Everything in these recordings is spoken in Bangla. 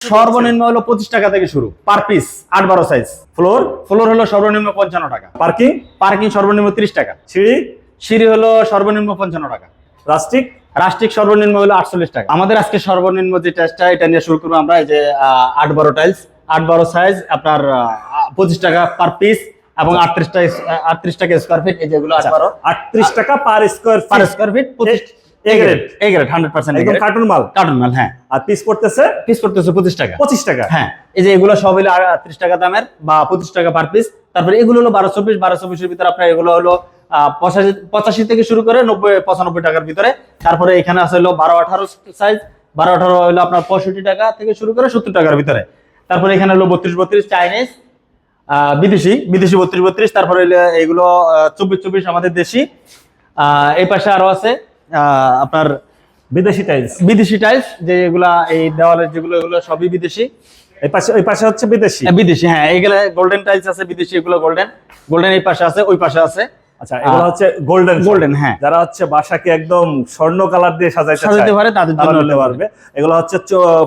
সর্বনিম্ন হলো পঁচিশ টাকা থেকে শুরু। পার পিস আট বারো সাইজ ফ্লোর ফ্লোর হলো সর্বনিম্ন পঞ্চান্ন টাকা। পার্কিং পার্কিং সর্বনিম্ন ত্রিশ টাকা। সিঁড়ি? সিঁড়ি হলো সর্বনিম্ন পঞ্চান্ন টাকা। রাস্টিক রাষ্ট্রিক সর্বনিম্ন হলো আটচল্লিশ টাকা। আমাদের আজকে সর্বনিম্ন যে টাইলসটা এটা নিয়ে শুরু করব আমরা এই যে আট বারো টাইলস আট বারো সাইজ আপনার পঁচিশ টাকা পার পিস এবং আটত্রিশ টাকা আটত্রিশ টাকা স্কোয়ার ফিট এই যেগুলো আট বারো। আটত্রিশ টাকা per square per square feet carton মাল? কার্টুন মাল হ্যাঁ। আর পিস পিস করতেছে পঁচিশ টাকা। পঁচিশ টাকা। হ্যাঁ এই যে এগুলো সব হলো আটত্রিশ টাকা দামের বা পঁচিশ টাকা পার পিস তারপরে এগুলো হলো বারো চব্বিশ বারো চব্বিশের ভিতরে আপনার এগুলো হলো পঁচাশি পঁচাশি থেকে শুরু করে নব্বই পঁচানব্বই টাকার ভিতরে। তারপরে এখানে আছে হলো বারো আঠারো সাইজ বারো আঠারো হলো আপনার পঁয়ষট্টি টাকা থেকে শুরু করে সত্তর টাকার ভিতরে। তারপরে এখানে হলো বত্রিশ বত্রিশ চাইনিজ বিদেশি বিদেশি বত্রিশ বত্রিশ। তারপরে এগুলো চব্বিশ চব্বিশ আমাদের দেশি। আহ, এই পাশে আরও আছে। আপনার বিদেশি টাইলস বিদেশি টাইলস যে এগুলা এই দেওয়ালের যেগুলো এগুলো সবই বিদেশি। এই পাশে ওই পাশে হচ্ছে বিদেশি? হ্যাঁ, বিদেশি হ্যাঁ এইগুলো গোল্ডেন টাইলস আছে বিদেশি এগুলো গোল্ডেন গোল্ডেন এই পাশে আছে ওই পাশে আছে। আচ্ছা এগুলো হচ্ছে গোল্ডেন গোল্ডেন হ্যাঁ। যারা হচ্ছে বাসাকে একদম স্বর্ণ কালার দিয়ে সাজাইতে সাজাতে পারে তাদের জন্য নিতে পারবে। এগুলো হচ্ছে চ- আহ,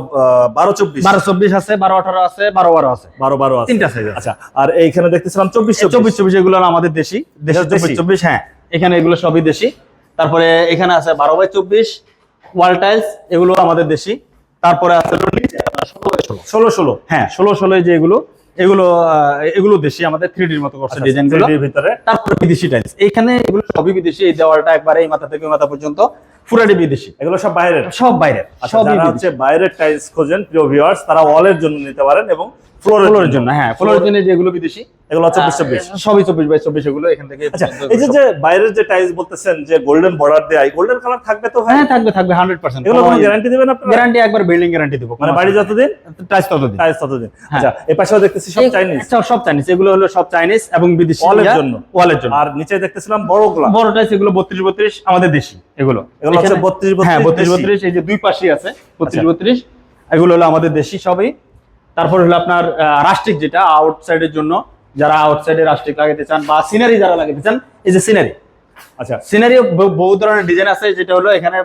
বারো চব্বিশ। বারো চব্বিশ আছে বারো আঠারো আছে তিনটা সাইজ আচ্ছা আর এইখানে দেখতেছিলাম চব্বিশ চব্বিশ। চব্বিশ এগুলো আমাদের দেশি? চব্বিশ হ্যাঁ। এখানে এগুলো সবই দেশি। তারপরে এখানে আছে বারো বাই চব্বিশ ওয়াল টাইলস এগুলো আমাদের দেশি। তারপরে আছে ষোলো ষোলো। হ্যাঁ ষোলো ষোলো যে এগুলো এগুলো এগুলো দেশি আমাদের থ্রি ডির মতো করছে ডিজাইনগুলো। ভিতরে। তারপরে বিদেশি টাইলস এখানে এগুলো সবই বিদেশি এই দেওয়ালটা একবারে এই মাথা থেকে মাথা পর্যন্ত। পুরাটি বিদেশি। এগুলো সব বাইরের? সব বাইরের আচ্ছা, যারা হচ্ছে বাইরের টাইলস খোঁজেন প্রিয় ভিউয়ার্স তারা ওয়ালের জন্য নিতে পারেন এবং ফ্লোরের জন্য। হ্যাঁ ফ্লোরের জন্য যেগুলো বিদেশি। এগুলো চব্বিশ। সবই চব্বিশ বাই চব্বিশ এগুলো এখান থেকে আচ্ছা এই যে যে বাইরের যে টাইলস বলতেছেন যে গোল্ডেন বর্ডার দেয় গোল্ডেন কালার থাকবে তো হ্যাঁ থাকবে থাকবে হান্ড্রেড পার্সেন্ট এগুলো কোনো গ্যারান্টি দিবেন আপনারা? গ্যারান্টি একবার বিল্ডিং গ্যারান্টি দিব মানে বাড়ি যতদিন? টাইস ততদিন। টাইলস ততদিন। হ্যাঁ। আচ্ছা এই পাশেও দেখতেছি সব চাইনিজ সব- চাইনিজ এগুলো হলো সব চাইনিজ এবং বিদেশি এর জন্য। ওয়ালের জন্য। আর নিচে দেখতেছিলাম বড়গুলা। বড় টাইস এগুলো বত্রিশ বত্রিশ আমাদের দেশি এগুলো। এগুলো হচ্ছে 32 হ্যাঁ বত্রিশ বত্রিশ এই যে দুই পাশেই আছে বত্রিশ আচ্ছা। বত্রিশ। এগুলো হলো আমাদের দেশি সবই। তারপর হলো আপনার রাষ্ট্রিক যেটা আউটসাইডের জন্য। যারা আউটসাইডে রাষ্ট্রিক লাগাতে চান বা সিনারি যারা লাগাতে চান এই যে সিনারি আচ্ছা। সিনারি বহু ধরনের ডিজাইন আছে যেটা হলো এখানে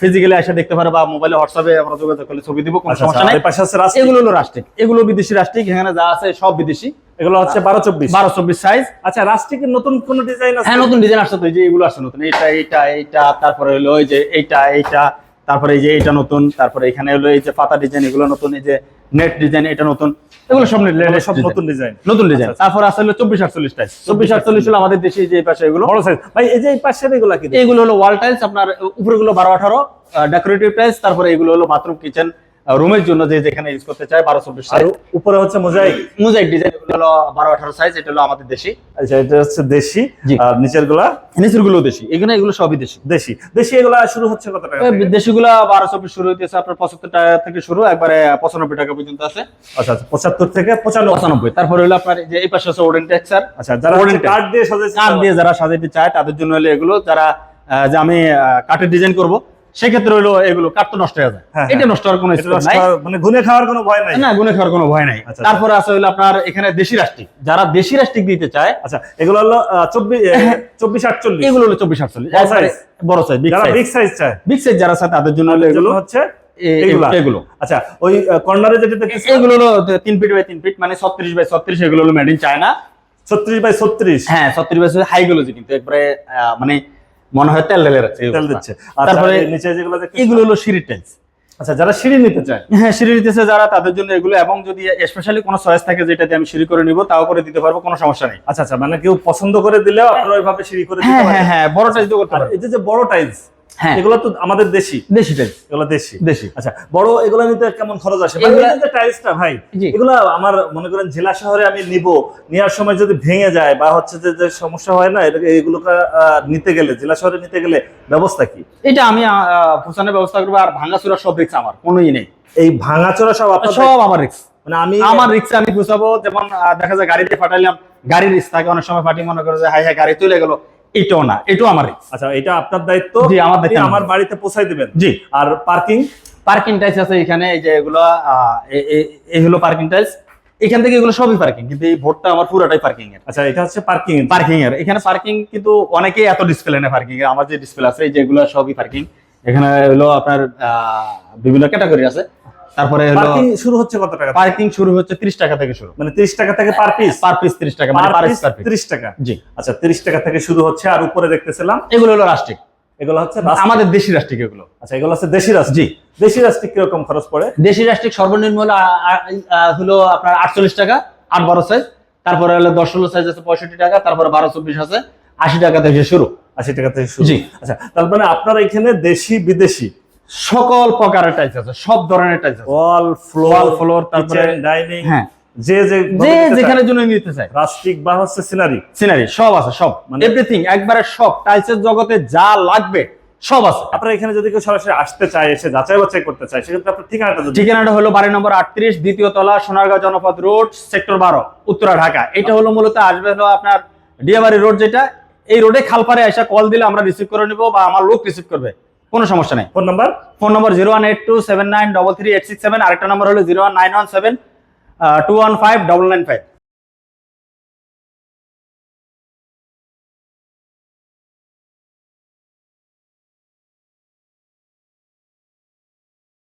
ফিজিক্যালি এসে দেখতে পারে বা মোবাইলে হোয়াটসঅ্যাপে আমরা যোগাযোগ করলে ছবি দিব কোনো আচ্ছা সমস্যা আচ্ছা নাই পাশে আছে রাস্তা এগুলো হলো রাষ্ট্রিক। এগুলো বিদেশি রাষ্ট্রিক এখানে যা আছে সব বিদেশি। এগুলো হচ্ছে বারো চব্বিশ। বারো চব্বিশ সাইজ আচ্ছা রাষ্ট্রিকের নতুন কোন ডিজাইন আছে? হ্যাঁ নতুন ডিজাইন আসছে তো এই যে এগুলো আসছে নতুন এইটা এইটা এইটা তারপরে হলো ওই যে এইটা এইটা। তারপরে এই যে এটা নতুন তারপরে এখানে হলো এই যে পাতা ডিজাইন এগুলো নতুন এই যে নেট ডিজাইন এটা নতুন এগুলো সব সব নতুন ডিজাইন নতুন ডিজাইন তারপর আসলে চব্বিশ আটচল্লিশ টাইস চব্বিশ আটচল্লিশ হলো আমাদের দেশে যে এই পাশে এগুলো। বড় সাইজ ভাই এই যে এই পাশে এগুলা কি এগুলো হলো ওয়াল টাইলস আপনার উপরে গুলো বারো আঠারো ডেকোরেটিভ টাইলস তারপরে এগুলো হলো বাথরুম কিচেন রুমের জন্য যে যেখানে ইউজ করতে চায় বারো চব্বিশ আর উপরে হচ্ছে মোজাইক মোজাইক ডিজাইন হলো বারো আঠারো সাইজ এটা হলো আমাদের দেশি। আচ্ছা এটা হচ্ছে দেশি। আর নিচেরগুলা নিচেরগুলো দেশি। এগুলো এগুলো সবই দেশি। দেশি। দেশি এগুলা শুরু হচ্ছে কত টাকা থেকে? দেশিগুলা বারো চব্বিশ শুরু হইতেছে আপনার পঁচাত্তর টাকা থেকে শুরু একবারে পঁচানব্বই টাকা পর্যন্ত আছে। আচ্ছা আচ্ছা পঁচাত্তর থেকে পঁচানব্বই। পঁচানব্বই। তারপরে হলো আপনার যে এই পাশে আছে ওডেন টেক্সার আচ্ছা যারা type। কার্ড দিয়ে সাজাইছে কাঠ দিয়ে যারা সাজাইতে চায় তাদের জন্য হলো এগুলো। যারা যে আমি কাঠের ডিজাইন করব সেক্ষেত্রে হলো এগুলো কাঠ তো নষ্ট হয়ে যায়। হ্যাঁ, এটা হ্যাঁ। নষ্ট হওয়ার কোনো নাই। মানে গুনে খাওয়ার কোনো ভয় নাই। না গুনে খাওয়ার কোনো ভয় নাই। আচ্ছা, তারপরে আছে হলো আপনার এখানে দেশি রাষ্ট্রিক। যারা দেশি রাষ্ট্রিক দিতে চায় আচ্ছা এগুলো হলো চব্বিশ চব্বিশ আটচল্লিশ। এগুলো হলো চব্বিশ আটচল্লিশ। বড় সাইজ বিগ সাইজ চায়। বিগ সাইজ যারা চায় তাদের জন্য হলো এগুলো হচ্ছে এগুলো। আচ্ছা ওই কর্নারে যেটা দেখতেছি এগুলো হলো তিন ফিট বাই তিন ফিট মানে ছত্রিশ বাই ছত্রিশ এগুলো হলো মেড ইন চায়না ছত্রিশ বাই ছত্রিশ। হ্যাঁ ছত্রিশ বাই হাইগুলোজি কিন্তু একবারে আহ, মানে মনে হয় তেল ঢেলে রাখছে তেল। দিচ্ছে। তারপরে নিচে যেগুলো এগুলো হলো সিঁড়ির টাইলস আচ্ছা যারা সিঁড়ি নিতে চায়? হ্যাঁ সিঁড়ি নিতেছে যারা তাদের জন্য এগুলো এবং যদি স্পেশালি কোনো চয়েস থাকে যেটাতে আমি সিঁড়ি করে নিব তাও করে দিতে পারব কোনো সমস্যা নেই। আচ্ছা আচ্ছা মানে কেউ পছন্দ করে দিলেও আপনারা ওইভাবে সিঁড়ি করে দিতে হ্যাঁ পারেন হ্যাঁ হ্যাঁ বড় টাইলস করতে পারেন এই যে যে বড় টাইলস হ্যাঁ। এগুলো তো আমাদের দেশি। দেশি টাইলস এগুলো দেশি। দেশি। আচ্ছা বড় এগুলো নিতে কেমন খরচ আসে? মানে এগুলা- এই যে টাইলসটা ভাই এগুলো আমার মনে করেন জেলা শহরে আমি নিব নেওয়ার সময় যদি ভেঙে যায় বা হচ্ছে যে যে সমস্যা হয় না এগুলো নিতে গেলে জেলা শহরে নিতে গেলে ব্যবস্থা কি? এটা আমি ফুসানের ব্যবস্থা করব আর ভাঙাচুরা সব রিক্স আমার কোনোই নেই। এই ভাঙাচোরা সব সব আমার রিক্স মানে আমি আমার রিক্সে আমি যেমন দেখা যায় গাড়িতে ফাটাইলাম গাড়ির রিক্স থাকে অনেক সময় ফাটি মনে করে যে হাই হাই গাড়ি চলে গেল এটাও না এটাও আমার আচ্ছা এটা আপনার দায়িত্ব জি, আমার দায়িত্ব। আমার। বাড়িতে পৌঁছাই দিবেন। জি। আর পার্কিং পার্কিং টাইলস আছে এখানে এই যে এগুলো এই হলো পার্কিং টাইলস এখান থেকে এগুলো সবই পার্কিং কিন্তু এই ভোটটা আমার পুরোটাই পার্কিং এর। আচ্ছা এটা হচ্ছে পার্কিং পার্কিং এর এখানে পার্কিং কিন্তু অনেকেই এত ডিসপ্লে নেই পার্কিং এর আমার যে ডিসপ্লে আছে এই যেগুলো সবই পার্কিং এখানে হলো আপনার আহ, বিভিন্ন ক্যাটাগরি আছে। তারপরে হলো পার্কিং শুরু হচ্ছে কত টাকা পার্কিং শুরু হচ্ছে 30 টাকা থেকে শুরু। মানে 30 টাকা থেকে পার পিস পার পিস 30 টাকা মানে পার পিস স্কয়ার 30 টাকা। জি। আচ্ছা 30 টাকা থেকে শুরু হচ্ছে আর উপরে দেখতেছিলাম। এগুলো হলো রাষ্ট্রিক। এগুলো হচ্ছে আমাদের দেশি রাষ্ট্রিক এগুলো। আচ্ছা এগুলো হচ্ছে দেশি রাস্তা জি। দেশি রাস্তা কীরকম খরচ পড়ে? দেশি রাষ্ট্রিক সর্বনিম্ন হলো হলো আপনার আটচল্লিশ টাকা আট বারো সাইজ তারপরে হলো দশ ষোলো সাইজ আছে পঁয়ষট্টি টাকা তারপরে বারো চব্বিশ আছে আশি টাকা থেকে শুরু। আশি টাকা থেকে শুরু। জি। আচ্ছা তার মানে আপনার এখানে দেশি বিদেশি সকল প্রকারের টাইলস আছে সব ধরনের টাইলস আছে। ওয়াল ফ্লোর Wall, floor, তারপরে- ডাইনিং হ্যাঁ। যে যে যে যেখানে জন্য নিতে চাই রাস্টিক বা হচ্ছে সিনারি সিনারি সব আছে সব। মানে- এভরিথিং একবারে সব। টাইলসের জগতে যা লাগবে সব আছে। আপনার এখানে যদি কেউ সরাসরি আসতে চায় এসে যাচাই বাছাই করতে চায় সেক্ষেত্রে আপনার ঠিকানাটা ঠিকানাটা হলো বাড়ি নম্বর আটত্রিশ দ্বিতীয় তলা সোনারগাঁও জনপদ রোড সেক্টর বারো উত্তরা ঢাকা। এটা হলো মূলত আসবে হলো আপনার ডিয়াবাড়ি রোড যেটা। এই রোডে খালপারে এসে কল দিলে আমরা রিসিভ করে নিব বা আমার লোক রিসিভ করবে। কোনো সমস্যা নেই। Phone number? Phone number zero one eight two seven nine double three eight six seven আরেকটা নম্বর হলো zero one nine one seven two one five double nine five